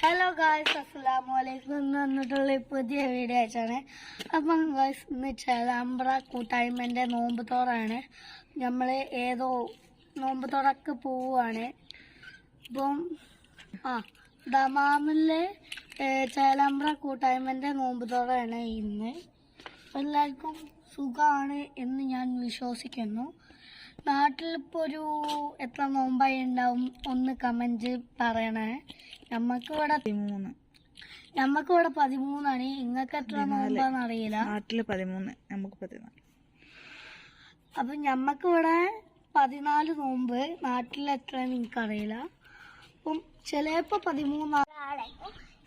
Hello guys അസ്സലാമു അലൈക്കും എന്ന് ഈ പുതിയ വീഡിയോ അയച്ചാണ് അപ്പം ഗായ്സ് എന്ന് വെച്ചാൽ അമ്പ്ര കൂട്ടായ്മന്റെ നോമ്പ് തോറാണ്. നമ്മൾ ഏതോ നോമ്പ് തോറൊക്കെ പോവുകയാണ് ഇപ്പം ആ ദമാമിലെ ചേലാമ്പ്ര കൂട്ടായ്മന്റെ നോമ്പ് തോറാണ് ഇന്ന്. എല്ലാവർക്കും സുഖമാണ് എന്ന് ഞാൻ വിശ്വസിക്കുന്നു. നാട്ടിലിപ്പോൾ ഒരു എത്ര നോമ്പായി ഉണ്ടാവും ഒന്ന് കമന്റ് പറയണേ. നമുക്ക് ഇവിടെ പതിമൂന്ന്. നമുക്ക് ഇവിടെ പതിമൂന്നാണ്. നിങ്ങൾക്ക് എത്ര നോമ്പാന്ന് അറിയില്ല നാട്ടിൽ പതിമൂന്ന് നമുക്ക് പതിനാല്. അപ്പം ഞമ്മക്ക് ഇവിടെ പതിനാല് നോമ്പ്. നാട്ടിൽ എത്ര എനിക്കറിയില്ല അപ്പം ചിലപ്പോൾ പതിമൂന്നാണ്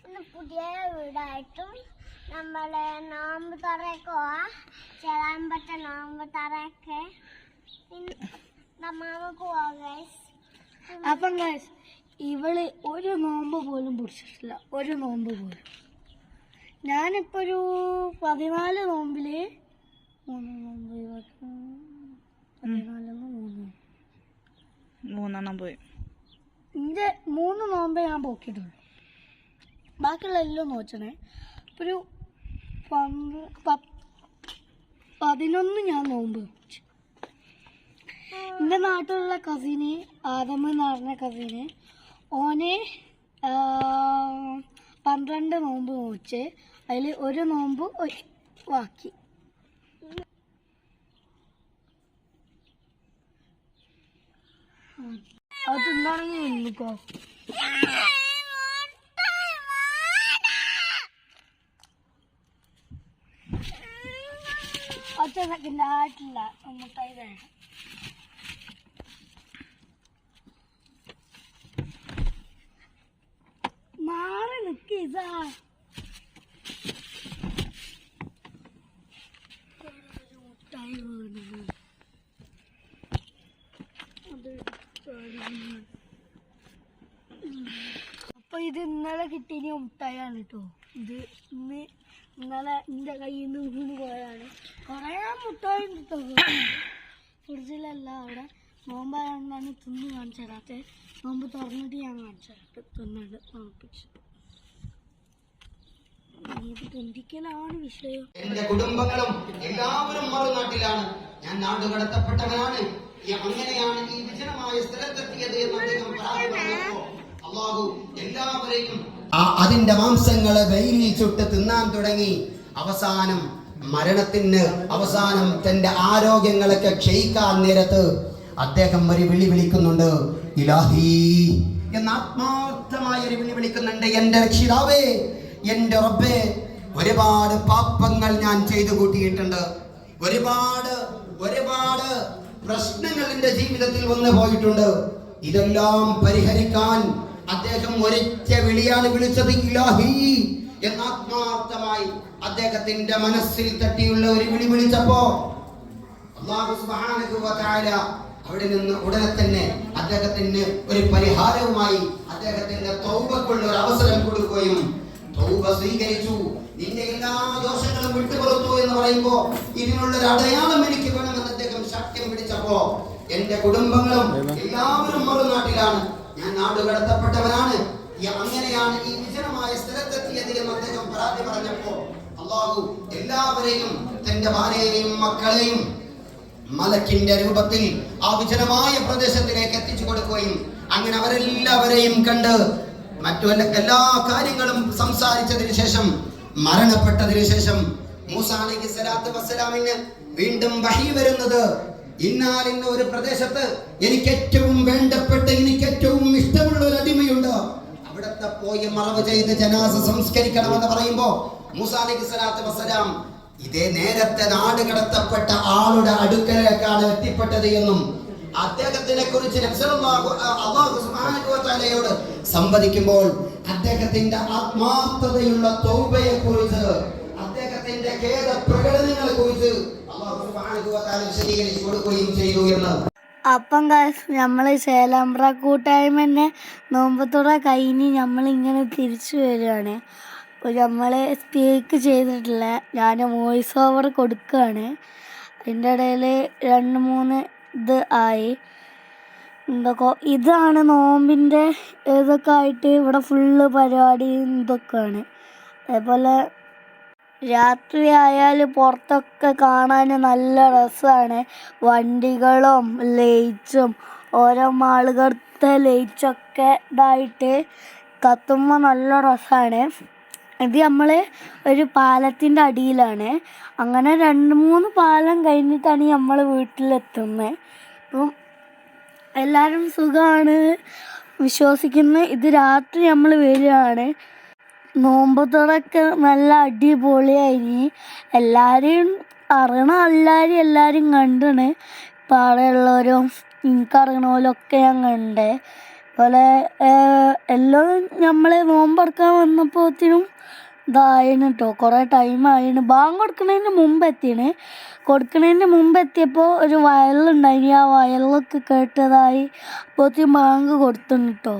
ഇന്ന് പുതിയ വീടായിട്ടും നമ്മളെ നോമ്പ് തുറക്കുക ചെല്ലാൻ പറ്റ നോമ്പ് തുറക്കെ. ഗൈസ് അപ്പം guys, ഇവൾ ഒരു നോമ്പ് പോലും പിടിച്ചിട്ടില്ല. ഒരു നോമ്പ് പോലും. ഞാനിപ്പോ ഒരു പതിനാല് നോമ്പിൽ മൂന്ന് നോമ്പ് പതിനാലെന്ന് മൂന്ന്. മൂന്നെണ്ണം പോയി. എന്റെ മൂന്ന് നോമ്പേ ഞാൻ പോക്കിയിട്ടുള്ളൂ ബാക്കിയുള്ള എല്ലാം നോച്ചണേ. ഒരു പന്ത് പതിനൊന്ന് ഞാൻ നോമ്പ് എന്റെ നാട്ടിലുള്ള കസിന് ആദമ എന്ന് പറഞ്ഞ കസിന് ഓനെ പന്ത്രണ്ട് നോമ്പ് നോച്ച് അതിൽ ഒരു നോമ്പ് വാക്കി. അത് തിന്നാണെങ്കിൽ നിന്നിക്കോ സെക്കൻഡ് ആയിട്ടില്ല. മുട്ടായി വേണം മാറി നിക്ക് ഇതാ. അപ്പൊ ഇത് ഇന്നലെ കിട്ടിയ മുട്ടായാണ് കേട്ടോ. ഇത് ഇന്ന് ഇന്നലെ എന്റെ കയ്യിൽ നിന്ന് വീണ് പോയതാണ്. കൊറേ മുട്ടായി കേട്ടോ. ഫ്രിഡ്ജിലല്ല അവിടെ നോമ്പാണ് തിന്ന് കാണിച്ചു തരാത്തത് നോമ്പ് തുറന്നിട്ട് ഞാൻ കാണിച്ചു തരാം തിന്നിട്ട് വിഷയം എന്റെ കുടുംബങ്ങളും എല്ലാവരും മറുനാട്ടിലാണ്. ഞാൻ നാട് കടത്തപ്പെട്ടവനാണ്. അങ്ങനെയാണ് ഈ വിജനമായ സ്ഥലത്തെത്തിയത് എന്ന് അദ്ദേഹം പറഞ്ഞപ്പോ അള്ളാഹു എല്ലാവരെയും അതിന്റെ മാംസങ്ങളെ വെയിലിൽ ചുട്ട് തിന്നാൻ തുടങ്ങി. അവസാനം മരണത്തിന് അവസാനം തന്റെ ആരോഗ്യങ്ങളൊക്കെ ക്ഷയിക്കാൻ നേരത്ത് അദ്ദേഹം ഒരു വിളി വിളിക്കുന്നുണ്ട് ഇലാഹി. എന്ന ആത്മാർത്ഥമായ ഒരു വിളി വിളിക്കുന്നുണ്ട് എന്റെ രക്ഷിതാവേ എന്റെ റബ്ബേ ഒരുപാട് പാപങ്ങൾ ഞാൻ ചെയ്തു കൂട്ടിയിട്ടുണ്ട്. ഒരുപാട് ഒരുപാട് പ്രശ്നങ്ങൾ എന്റെ ജീവിതത്തിൽ വന്നു പോയിട്ടുണ്ട്. ഇതെല്ലാം പരിഹരിക്കാൻ അദ്ദേഹം ഒരൊറ്റ വിളിയാണ് വിളിച്ചത് ഇലാഹി. എന്ന ആത്മാർത്ഥമായി അദ്ദേഹത്തിന്റെ മനസ്സിൽ തട്ടിയുള്ള ഒരു വിളി വിളിച്ചപ്പോ അവിടെ നിന്ന് ഉടനെ തന്നെ അദ്ദേഹത്തിന് ഒരു പരിഹാരവുമായി അദ്ദേഹത്തിന്റെ തൗബക്കുള്ള ഒരു അവസരം കൊടുക്കുകയും സ്വീകരിച്ചു. നിന്റെ എല്ലാ ദോഷങ്ങളും വിട്ടുപുറത്തു എന്ന് പറയുമ്പോ ഇതിനുള്ള ഒരു അടയാളം എനിക്ക് വേണമെന്ന് അദ്ദേഹം ശക്തി പിടിച്ചപ്പോ എന്റെ കുടുംബങ്ങളും എല്ലാവരും മറുനാട്ടിലാണ് ഞാൻ നാട് കടത്തപ്പെട്ടവനാണ് അങ്ങനെയാണ് ഈ വിജനമായ സ്ഥലത്തെത്തിയത് എന്ന് അദ്ദേഹം പരാതി പറഞ്ഞപ്പോ അള്ളാഹു എല്ലാവരെയും തന്റെ ഭാര്യയെയും മക്കളെയും മലക്കിന്റെ രൂപത്തിൽ ആ വിജനമായ പ്രദേശത്തിലേക്ക് എത്തിച്ചു കൊടുക്കുകയും അങ്ങനെ അവരെല്ലാവരെയും കണ്ട് മറ്റു എല്ലാ- കാര്യങ്ങളും സംസാരിച്ചതിന് ശേഷം മരണപ്പെട്ടതിന് ശേഷം മൂസ അലൈഹി സ്വലാത്തു വസ്സലാമിന് വീണ്ടും വഹി വരുന്നത് ഇന്നാൽ ഇന്ന ഒരു പ്രദേശത്ത് എനിക്ക് ഏറ്റവും വേണ്ടപ്പെട്ട എനിക്ക് ഏറ്റവും ഇഷ്ടമുള്ള ഒരു അടിമയുണ്ട്. അവിടത്തെ പോയി മറവ് ചെയ്ത് ജനാസ സംസ്കരിക്കണമെന്ന് പറയുമ്പോ മൂസ അലൈഹി സ്വലാത്തു വസ്സലാം ഇതേ നേരത്തെ നാട് കടത്തപ്പെട്ട ആളുടെ അടുക്കലേക്കാണ് എത്തിപ്പെട്ടത് എന്നും അദ്ദേഹത്തിനെ കുറിച്ച് സുബ്ഹാനഹു സംവദിക്കുമ്പോൾ അദ്ദേഹത്തിന്റെ ആത്മാർത്ഥതയുള്ള തൗബയെ കുറിച്ച് അദ്ദേഹത്തിന്റെ ഖേദ പ്രകടനങ്ങളെ കുറിച്ച് വിശദീകരിച്ചു കൊടുക്കുകയും ചെയ്തു എന്ന്. അപ്പം നമ്മൾ ചേലാമ്പ്ര കൂട്ടായ്മ നോമ്പത്തോടെ കഴിഞ്ഞ് നമ്മളിങ്ങനെ തിരിച്ചു വരികയാണ്. നമ്മൾ സ്പീക്ക് ചെയ്തിട്ടില്ല ഞാൻ വോയിസ് ഓവർ കൊടുക്കുകയാണ്. അതിന്റെ ഇടയിൽ രണ്ട് മൂന്ന് ഇത് ആയി. എന്തൊക്കെ ഇതാണ് നോമ്പിന്റെ ഇതൊക്കെ ആയിട്ട് ഇവിടെ ഫുള്ള് പരിപാടി ഇതൊക്കെയാണ് അതേപോലെ രാത്രി ആയാൽ പുറത്തൊക്കെ കാണാൻ നല്ല രസമാണ്. വണ്ടികളും ലൈറ്റ്സും ഓരോ മാളുകളുടെ ലൈറ്റ്സൊക്കെ ഇതായിട്ട് കത്തുമ്പോൾ നല്ല രസമാണ്. ഇത് നമ്മൾ ഒരു പാലത്തിന്റെ അടിയിലാണ്. അങ്ങനെ രണ്ട് മൂന്ന് പാലം കഴിഞ്ഞിട്ടാണ് നമ്മൾ വീട്ടിലെത്തുന്നത്. അപ്പം എല്ലാവരും സുഖമാണ് വിശ്വസിക്കുന്നു. ഇത് രാത്രി നമ്മൾ വരികയാണ്. നോമ്പത്തോടൊക്കെ നല്ല അടിപൊളിയായി. എല്ലാവരെയും അറിയണ എല്ലാവരും എല്ലാവരും കണ്ടാണ്. പാടെയുള്ളവരും എനിക്കറിയണവരൊക്കെ ഞാൻ കണ്ടേ. അതുപോലെ എല്ലാം നമ്മൾ നോമ്പെടുക്കാൻ വന്നപ്പോഴത്തേനും ഇതായിന് കേട്ടോ കുറേ ടൈം ആയിന്. ബാങ്ക് കൊടുക്കുന്നതിന് മുമ്പ് എത്തിയാണ് കൊടുക്കുന്നതിന് മുമ്പ് എത്തിയപ്പോൾ ഒരു വയലുണ്ടായിന് ആ വയലൊക്കെ കേട്ടതായി അപ്പോഴത്തേക്കും ബാങ്ക് കൊടുത്തുണ്ട് കേട്ടോ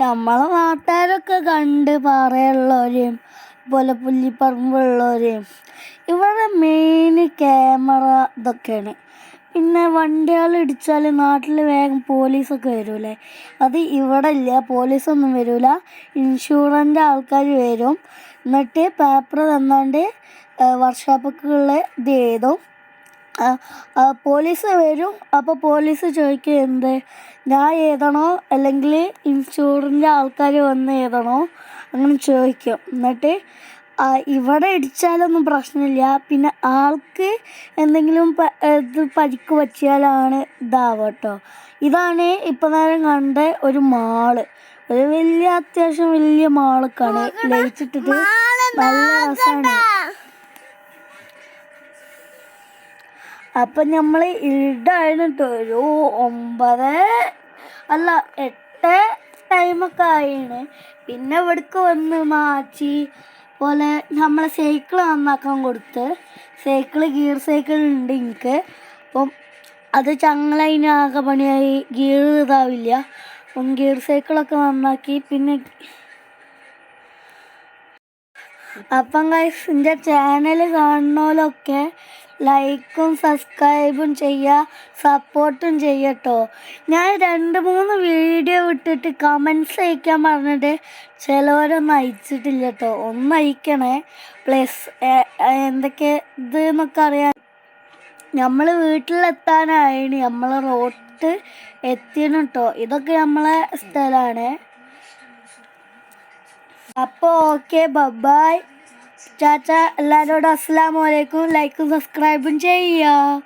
നമ്മളെ നാട്ടുകാരൊക്കെ കണ്ട് പാറയുള്ളവരെയും അതുപോലെ പുല്ലിപ്പറമ്പുള്ളവരെയും ഇവിടെ മെയിൻ ക്യാമറ ഇതൊക്കെയാണ്. പിന്നെ വണ്ടികൾ ഇടിച്ചാൽ നാട്ടിൽ വേഗം പോലീസൊക്കെ വരൂലേ അത് ഇവിടെ ഇല്ല പോലീസൊന്നും വരൂല. ഇൻഷുറന്റെ ആൾക്കാർ വരും. എന്നിട്ട് പേപ്പർ തന്നാണ്ട് വർക്ക്ഷോപ്പുകളിൽ ഇത് എഴുതും. പോലീസ് വരും. അപ്പോൾ പോലീസ് ചോദിക്കും എന്ത്? ഞാൻ എഴുതണോ? അല്ലെങ്കിൽ ഇൻഷുറന്റെ ആൾക്കാർ വന്ന് എഴുതണോ? അങ്ങനെ ചോദിക്കും. എന്നിട്ട് ഇവിടെ ഇടിച്ചാലൊന്നും പ്രശ്നമില്ല. പിന്നെ ആൾക്ക് എന്തെങ്കിലും ഇത് പരിക്ക് പറ്റിയാലാണ് ഇതാവുക കേട്ടോ ഇതാണ് ഇപ്പം നേരം കണ്ട ഒരു മാൾ. ഒരു വലിയ അത്യാവശ്യം വലിയ മാളൊക്കെയാണ് ലയിച്ചിട്ടിട്ട് നല്ല രസമാണ് അപ്പം നമ്മൾ ഇടാണ് കേട്ടോ ഒരു ഒമ്പത് അല്ല എട്ട് ടൈമൊക്കെ ആയിണ് പിന്നെ ഇവിടേക്ക് വന്ന് മാച്ചി പോലെ നമ്മൾ സൈക്കിൾ നന്നാക്കാൻ കൊടുത്ത്. സൈക്കിൾ ഗിയർ സൈക്കിൾ ഉണ്ട് എനിക്ക് അപ്പം അത് ചങ്ങളതിന് ആകെ പണിയായി. ഗിയർ ഇതാവില്ല. അപ്പം ഗിയർ സൈക്കിളൊക്കെ നന്നാക്കി പിന്നെ അപ്പം ഗൈസ് എന്റെ ചാനൽ കാണുന്നവരൊക്കെ ലൈക്കും സബ്സ്ക്രൈബും ചെയ്യുക സപ്പോർട്ടും ചെയ്യട്ടോ ഞാൻ രണ്ട് മൂന്ന് വീഡിയോ വിട്ടിട്ട് കമൻസ് അയക്കാൻ പറഞ്ഞിട്ട് ചിലവരൊന്നും അയച്ചിട്ടില്ല കേട്ടോ ഒന്ന് അയക്കണേ. പ്ലസ് എന്തൊക്കെ ഇത് എന്നൊക്കെ അറിയാൻ നമ്മൾ വീട്ടിലെത്താനായിന് നമ്മൾ റോട്ട് എത്തിയണം കേട്ടോ ഇതൊക്കെ നമ്മളെ സ്ഥലമാണ് അപ്പോൾ ഓക്കെ ബബായ് ചാച്ച എല്ലാവരോടും അസ്സാം വലൈക്കും ലൈക്കും സബ്സ്ക്രൈബും ചെയ്യുക.